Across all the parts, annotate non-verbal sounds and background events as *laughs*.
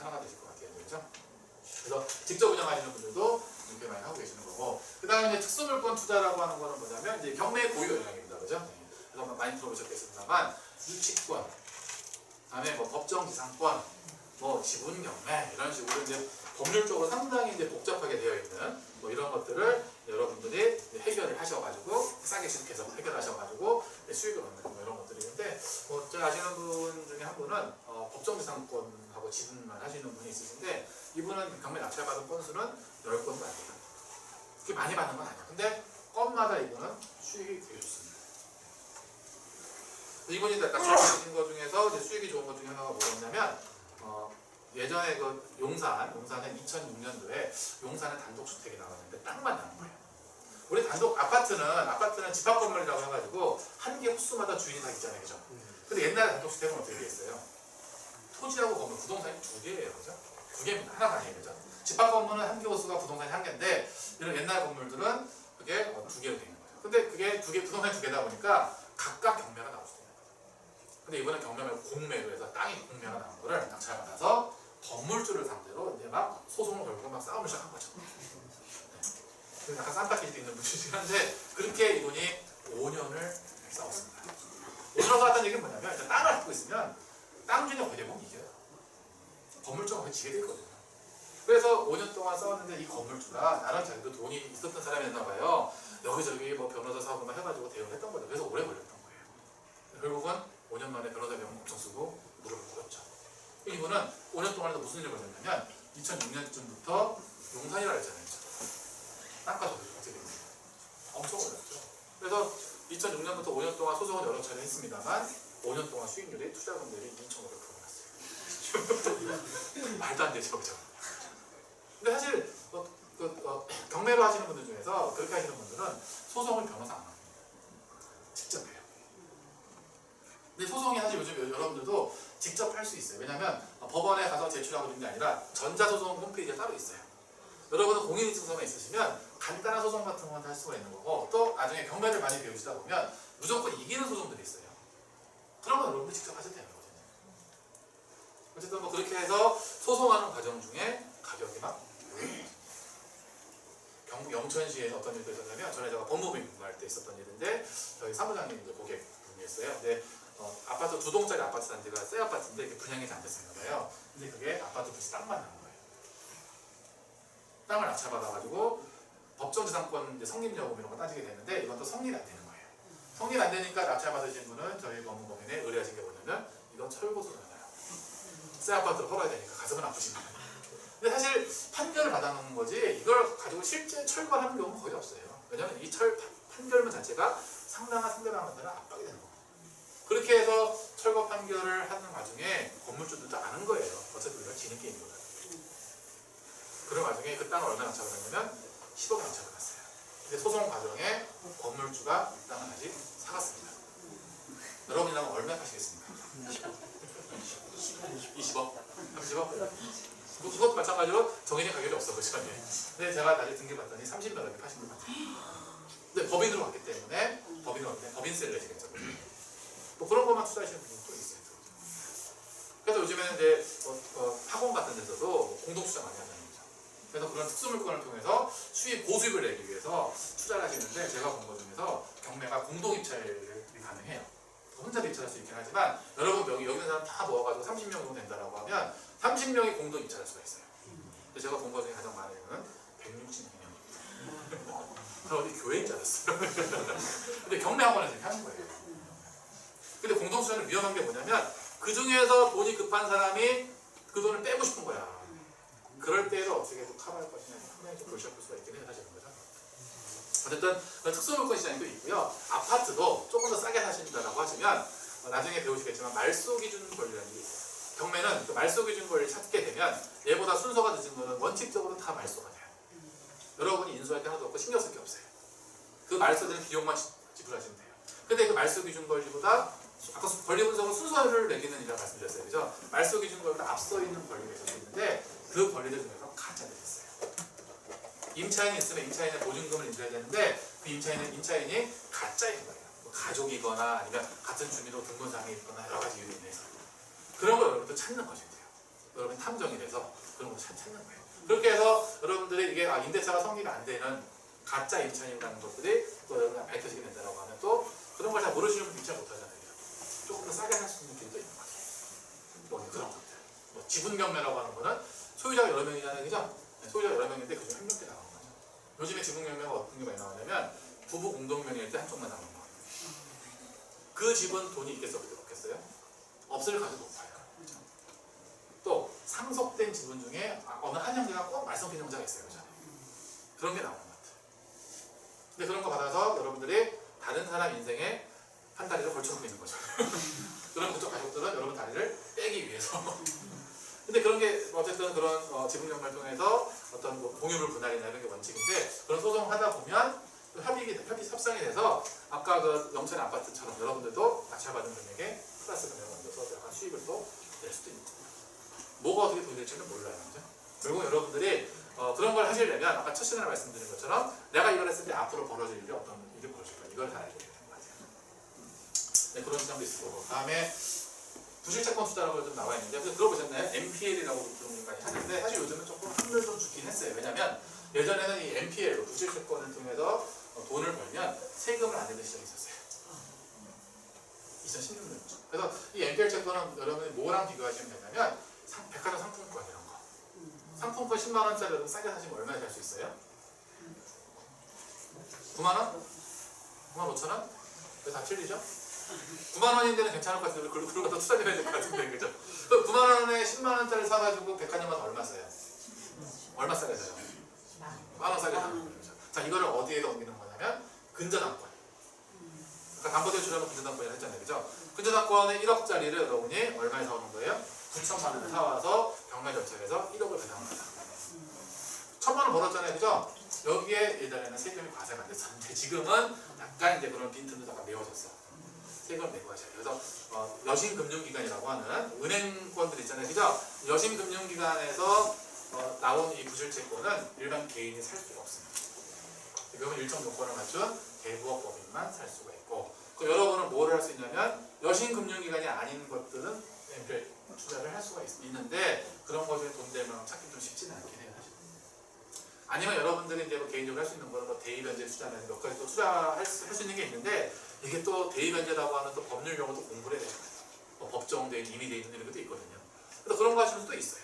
하나가 되실 것 같아요. 그렇죠? 그래서 직접 운영하시는 분들도 이렇게 많이 하고 계시는 거고 그 다음에 특수물권 투자라고 하는 거는 뭐냐면 이제 경매 고유 영역입니다. 그죠? 네. 그래서 많이 들어보셨겠습니다만 유치권 그다음에 뭐 법정 지상권 뭐 지분 경매 이런 식으로 이제 법률적으로 상당히 이제 복잡하게 되어 있는 뭐 이런 것들을 여러분들이 해결을 하셔가지고 싸게 시작해서 해결하셔가지고 수익을 얻는 뭐 이런 것들이 있는데 뭐 제가 아시는 분 중에 한 분은 어, 법정 지상권 하고 지분만 하시는 분이 있으신데 이분은 경매 낙찰 받은 건수는 10건도 안 돼요. 그렇게 많이 받는 건 아니에요. 근데 건마다 이분은 수익이 되게 좋습니다. 이분이 아까 말씀하신 것 중에서 이제 수익이 좋은 것 중에 하나가 뭐였냐면 어, 예전에 그 용산, 용산은 2006년도에 용산에 단독 주택이 나왔는데 땅만 나온 거예요. 우리 단독 아파트는 아파트는 집합 건물이라고 해가지고 한 개 호수마다 주인이 다 있잖아요, 그죠? 근데 옛날에 단독 주택은 어떻게 돼 있어요? 토지하고 건물 부동산이 두 개예요, 그죠? 두 개입니다. 하나가 아니에요, 그죠? 집합 건물은 한개 호수가 부동산이 한 개인데 이런 옛날 건물들은 그게 어, 두 개로 되는 거예요. 근데 그게 두 개, 부동산이 두 개다 보니까 각각 경매가 나올 수 있어요. 근데 이번에 경매를 공매로 해서 땅이 공매가 나온 거를 낙찰받아서 건물주를 상대로 이제 막 소송을 걸고 막 싸움을 시작한 거죠. 네. 약간 때 있는 분이긴 한데 그렇게 이분이 5년을 싸웠습니다. 5년 싸웠다는 얘기는 뭐냐면 일단 땅을 갖고 있으면 땅 주인이 거의 대부분 이겨요. 건물주가 거의 지게 됐거든요. 그래서 5년 동안 싸웠는데 이 건물주가 나름 자기도 돈이 있었던 사람이었나 봐요. 여기저기 뭐 변호사 사고 막 해가지고 대응을 했던 거죠. 그래서 오래 걸렸던 거예요. 결국은 5년 만에 변호사 비용 엄청 쓰고 무릎을 꿇었죠. 이분은 5년 동안에도 무슨 일을 벌였냐면 2006년쯤부터 용산이라 했잖아요. 땅값 어떻게 됐어요? 엄청 올랐죠. 그래서 2006년부터 5년 동안 소송을 여러 차례 했습니다만 5년 동안 수익률이 투자금들이 2,500% 났어요. 말도 안 되죠, 그죠? 근데 사실 어, 그, 어, 경매로 하시는 분들 중에서 그렇게 하시는 분들은 소송을 변호사 안 합니다. 직접 해요. 근데 소송이 사실 요즘 여러분들도 직접 할 수 있어요. 왜냐하면 법원에 가서 제출하고 있는 게 아니라 전자소송 홈페이지가 따로 있어요. 여러분은 공인인증서만 있으시면 간단한 소송 같은 건 할 수가 있는 거고 또 나중에 경매를 많이 배우시다 보면 무조건 이기는 소송들이 있어요. 그런 건 여러분이 직접 하셔도 거거든요. 어쨌든 뭐 그렇게 해서 소송하는 과정 중에 가격이 막 경북 영천시에서 어떤 일이 있었냐면 전에 제가 법무부 근무할 때 있었던 일인데 저희 사무장님 이제 고객 분이었어요. 근데 어, 아파트 두 동짜리 아파트 단지가 새 아파트인데 이게 분양이 잘 됐었나 봐요. 근데 그게 아파트 빚이 땅만 나온 거예요. 땅을 낙찰받아가지고 법정지상권 이제 성립 여부 이런 거 따지게 되는데 이건 또 성립이 안 되는 거예요. 성립 안 되니까 낙찰받으신 분은 저희 법무법인에 의뢰하신 게 뭐냐면 이건 철거소잖아요. 새 아파트로 털어야 되니까 가슴은 아프시면. 근데 사실 판결을 받아놓은 거지 이걸 가지고 실제 철거하는 경우는 거의 없어요. 왜냐하면 이 철 판결문 자체가 상당한 상대방한테는 압박이 되는 거예요. 그렇게 해서 철거 판결을 하는 와중에 건물주들도 아는 거예요. 어차피 우리가 지는 게임이거든. 그런 와중에 그 땅을 얼마 낙찰받았냐면 10억 낙찰받았어요. 근데 소송 과정에 건물주가 이 땅을 다시 사갔습니다. 여러분이라면 얼마 파시겠습니까? 20억? 30억? 그것도 마찬가지로 정해진 가격이 없어 그죠? 예. 근데 제가 다시 등기봤더니 30몇 억에 파신 것 같아요. 근데 법인으로 왔기 때문에 법인으로 왔기 때문에 법인세를 내시겠죠. 뭐 그런 것만 투자하시는 또 있어요. 그래서 요즘에는 이제 어, 어, 학원 같은 데서도 공동 투자 많이 하잖아요. 그래서 그런 특수물건을 통해서 수익 고수익을 내기 위해서 투자를 하시는데 제가 본 것 중에서 경매가 공동 입찰이 가능해요. 혼자도 입찰할 수 있긴 하지만 여러분 여기 여기 있는 사람 다 모아가지고 30명 정도 된다라고 하면 30명이 공동 입찰할 수가 있어요. 근데 제가 본 것 중에 가장 많은 경우는 162명. 저 어디 교회인 줄 알았어요. *laughs* 근데 경매 학원에서 이렇게 하는 거예요. 근데 공동 투자는 위험한 게 뭐냐면 그 중에서 돈이 급한 사람이 그 돈을 빼고 싶은 거야. 그럴 때에도 어떻게 또 커버할 것이냐 상당히 좀 골치 아플 수가 있긴 해요 사실은? 어쨌든 그 특수물건 시장이 또 있고요. 아파트도 조금 더 싸게 사신다라고 하시면 어, 나중에 배우시겠지만 말소 기준 권리라는 게 있어요. 경매는 그 말소 기준 권리를 찾게 되면 얘보다 순서가 늦은 거는 원칙적으로 다 말소가 돼요. 여러분이 인수할 때 하나도 없고 신경 쓸 게 없어요. 그 말소되는 비용만 지- 지불하시면 돼요. 근데 그 말소 기준 권리보다 아까 수- 권리 분석은 순서를 매기는 일이라고 말씀드렸어요. 그죠? 말소 기준 권리보다 앞서 있는 권리가 있을 수 있는데 그 권리들 중에서 가짜들이 있어요. 임차인이 있으면 임차인의 보증금을 인정해야 되는데 그 임차인은 임차인이 가짜인 거예요. 뭐 가족이거나 아니면 같은 주민으로 등본상에 있거나 여러 가지 이유로 인해서 그런 걸 여러분들 찾는 것이 돼요. 여러분 탐정이 돼서 그런 걸 찾- 찾는 거예요. 그렇게 해서 여러분들이 이게 아, 임대차가 성립이 안 되는 가짜 임차인이라는 것들이 또 여러분 밝혀지게 된다고 하면 또 그런 걸 잘 모르시는 분들 입장 못 하잖아요. 조금 더 싸게 살수 있는 길도 있는 거죠. 뭐 그런 것들. 뭐 지분 경매라고 하는 거는 소유자가 여러 명이잖아요, 그죠? 네, 소유자가 여러 명인데 그중에 한 명께 나가는 거죠. 요즘에 지분 경매가 어떤 게 많이 나오냐면 부부 공동명의일 때 한쪽만 나오는 거예요. 그 집은 돈이 있겠어요, 없겠어요? 없을 가능성이 높아요. 또 상속된 지분 중에 아, 어느 한 형제가 꼭 말썽 피는 형제가 있어요, 그죠? 그런 게 나오는 것 같아요. 근데 그런 거 받아서 여러분들이 다른 사람 인생에 한 다리를 걸쳐놓고 있는 거죠. *laughs* 그런 그쪽 가족들은 여러분 다리를 빼기 위해서. *laughs* 어쨌든 그런 어, 지분 경매를 통해서 어떤 뭐 공유물 분할이나 이런 게 원칙인데 그런 소송하다 보면 또 협의가 협의 협상이 돼서 아까 그 영천 아파트처럼 여러분들도 낙찰받은 금액에 플러스 금액을 얹어서 약간 수익을 또 낼 수도 있는 거예요. 뭐가 어떻게 돈이 될지는 몰라요. 그죠? 결국 여러분들이 어, 그런 걸 하시려면 아까 첫 시간에 말씀드린 것처럼 내가 이걸 했을 때 앞으로 벌어질 일이 어떤 일이 벌어질까 이걸 다 알게 되는 것 같아요. 네, 그런 시장도 있을 거고. 다음에 부실채권 투자라고 좀 나와 있는데 그래서 들어보셨나요? MPL이라고 좀 많이 하는데 사실 요즘은 조금 한물 좀 죽긴 했어요. 왜냐면 예전에는 이 MPL, 부실채권을 통해서 어, 돈을 벌면 세금을 안 내는 시장이 있었어요. 2016년이죠. 그래서 이 MPL 채권은 여러분이 뭐랑 비교하시면 되냐면 상- 백화점 상품권 이런 거. 상품권 10만 원짜리 여러분 싸게 사시면 얼마에 살 수 있어요? 9만 원? 9만 5천 원? 왜다 틀리죠? 9만 원인데는 괜찮을 것 같은데 그걸 그걸 갖다 투자 좀 해야 될 것 같은데 그죠? 그 9만 원에 10만 원짜리 사가지고 백화점 가서 얼마 써요? 얼마 싸게 사요? 만원 싸게 거죠. 자 이거를 어디에다 옮기는 거냐면 근저당권. 아까 담보대출하면 근저당권이라 했잖아요, 그죠? 근저당권의 1억짜리를 여러분이 얼마에 사오는 거예요? 9천만 원을 사와서 경매 절차에서 1억을 배당한 거다. 천만 원 벌었잖아요, 그죠? 여기에 예전에는 세금이 과세가 안 됐었는데 지금은 약간 이제 그런 빈틈도 약간 메워졌어. 세금 내고. 그래서 어, 여신금융기관이라고 하는 은행권들 있잖아요, 그죠? 여신금융기관에서 어, 나온 이 부실채권은 일반 개인이 살 수가 없습니다. 지금은 일정 조건을 갖춘 대부업법인만 살 수가 있고 그 여러분은 뭐를 할 수 있냐면 여신금융기관이 아닌 것들은 투자를 할 수가 있, 있는데 그런 것에 돈 되면 찾기 좀 쉽지는 않긴 해요 사실. 아니면 여러분들이 이제 뭐 개인적으로 할 수 있는 거는 뭐 대의변제 투자나 몇 가지 또 투자할 수, 할 수 있는 게 있는데 이게 또 대의변제라고 하는 또 법률 용어도 공부를 해야 돼요. 뭐 있는 이미 돼 있는 이런 것도 있거든요. 그래서 그런 거 하시는 수도 있어요.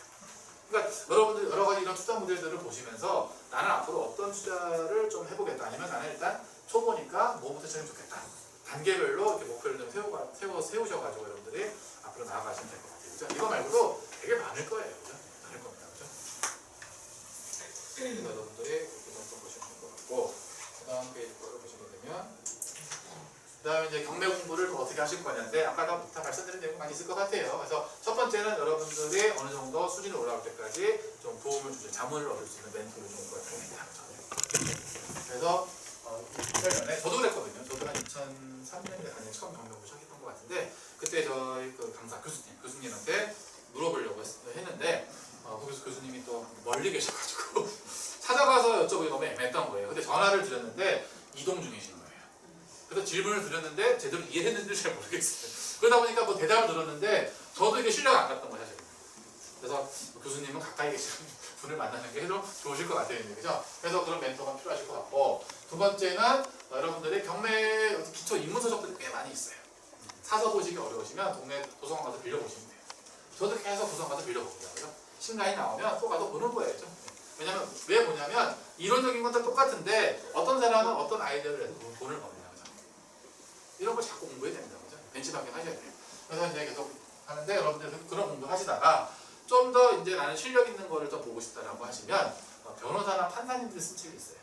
그러니까 여러분들 여러 가지 이런 투자 모델들을 보시면서 나는 앞으로 어떤 투자를 좀 해보겠다 아니면 나는 일단 초보니까 뭐부터 찾으면 좋겠다 단계별로 이렇게 목표를 좀 세우고, 세워, 세우셔가지고 여러분들이 앞으로 나아가시면 될 것 같아요 그죠? 이거 말고도 되게 많을 거예요 그죠? 많을 겁니다 그죠? 여러분들이 이렇게 좀 보시면 될 것 같고 그 다음 페이지 거를 보시게 되면 그 다음에 이제 경매 공부를 또 어떻게 하실 거냐인데 아까 다, 다 말씀드린 내용 많이 있을 것 같아요. 그래서 첫 번째는 여러분들이 어느 정도 수준이 올라올 때까지 좀 도움을 주는 자문을 얻을 수 있는 멘토를 좀 구입니다. 그래서 어, 2008년에 저도 그랬거든요. 저도 한 2003년에 당연히 처음 경매 시작했던 것 같은데 그때 저희 그 강사 교수님 교수님한테 물어보려고 했, 했는데 어, 그 교수- 교수님이 또 멀리 계셔가지고 *laughs* 찾아가서 여쭤보기 너무 애매했던 거예요. 근데 전화를 드렸는데 이동 중이신 거예요. 그래서 질문을 드렸는데 제대로 이해했는지 잘 모르겠어요. 그러다 보니까 뭐 대답을 들었는데 저도 이게 신뢰가 안 갔던 거예요. 그래서 교수님은 가까이 계시는 *laughs* 분을 만나는 게 좀 좋으실 것 같아요, 그죠? 그래서 그런 멘토가 필요하실 것 같고 두 번째는 여러분들이 경매 기초 입문 서적들이 꽤 많이 있어요. 사서 보시기 어려우시면 동네 도서관 가서 빌려보시면 돼요. 저도 계속 도서관 가서 빌려봅니다, 그죠? 신간이 나오면 또 가서 보는 거예요, 죠 왜냐면 왜 보냐면 이론적인 건 다 똑같은데 어떤 사람은 어떤 아이디어를 내서 돈을 그죠? 이런 걸 자꾸 공부해야 됩니다. 그죠? 벤치마킹 하셔야 돼요. 그래서 이제 계속 하는데 여러분들 그런 공부 하시다가 좀 더 이제 나는 실력 있는 거를 더 보고 싶다라고 하시면 어, 변호사나 판사님들이 쓴 책이 있어요.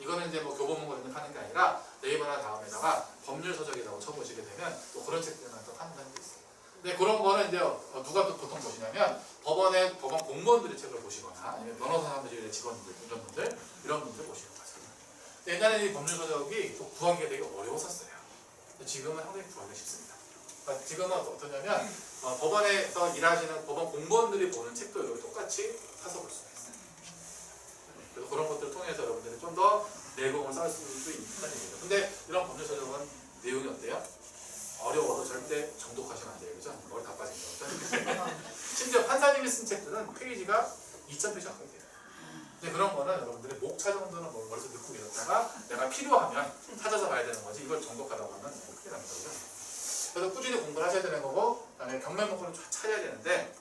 이거는 이제 뭐 교보문고 이런 하는 게 아니라 네이버나 다음에다가 법률 서적이라고 쳐보시게 되면 또 그런 책들만 또 사람도 있어요. 근데 그런 거는 이제 어, 누가 또 보통 보시냐면 법원의 법원 공무원들의 책을 보시거나 아니면 변호사 사무실의 직원들 이런 분들 이런 분들 보시는 거죠. 옛날에 이 법률 서적이 또 구하기가 되게 어려웠었어요. 지금은 상당히 구하기 쉽습니다. 그러니까 지금은 어떠냐면 어, 법원에서 일하시는 법원 공무원들이 보는 책도 여기 똑같이 사서 볼 수가 있어요. 그래서 그런 것들을 통해서 여러분들이 좀 더 내공을 쌓을 수 있다는 얘기죠. 근데 이런 법률 서적은 내용이 어때요? 어려워도 절대 정독하시면 안 돼요. 그죠? 머리 다 빠진다. *laughs* 심지어 판 판사님이 쓴 책들은 페이지가 2,000페이지 가까이 돼요. 근데 그런 거는 여러분들이 목차 정도는 뭐 머릿속에 넣고 계셨다가 내가 필요하면 찾아서 봐야 되는 거지 이걸 정독하라고 하면 너무 큰일 납니다. 그래서 꾸준히 공부를 하셔야 되는 거고 그다음에 경매 목표를 쫙 찾아야 되는데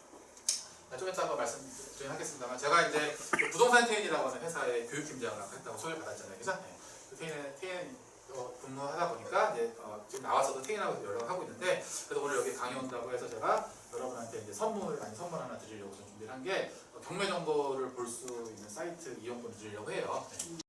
아, 좀 이따 한번 말씀드리겠습니다만 제가 이제 그 부동산 테인이라고 하는 회사의 교육팀장을 했다고 소개를 받았잖아요. 그죠? 네. 그 테인, 테인 어, 근무하다 보니까 이제 어, 지금 나와서도 테인하고 연락을 하고 있는데 그래서 오늘 여기 강의 온다고 해서 제가 여러분한테 이제 선물 아니 선물 하나 드리려고 좀 준비를 한게 경매 정보를 볼 수 있는 사이트 이용권 드리려고 해요. 네.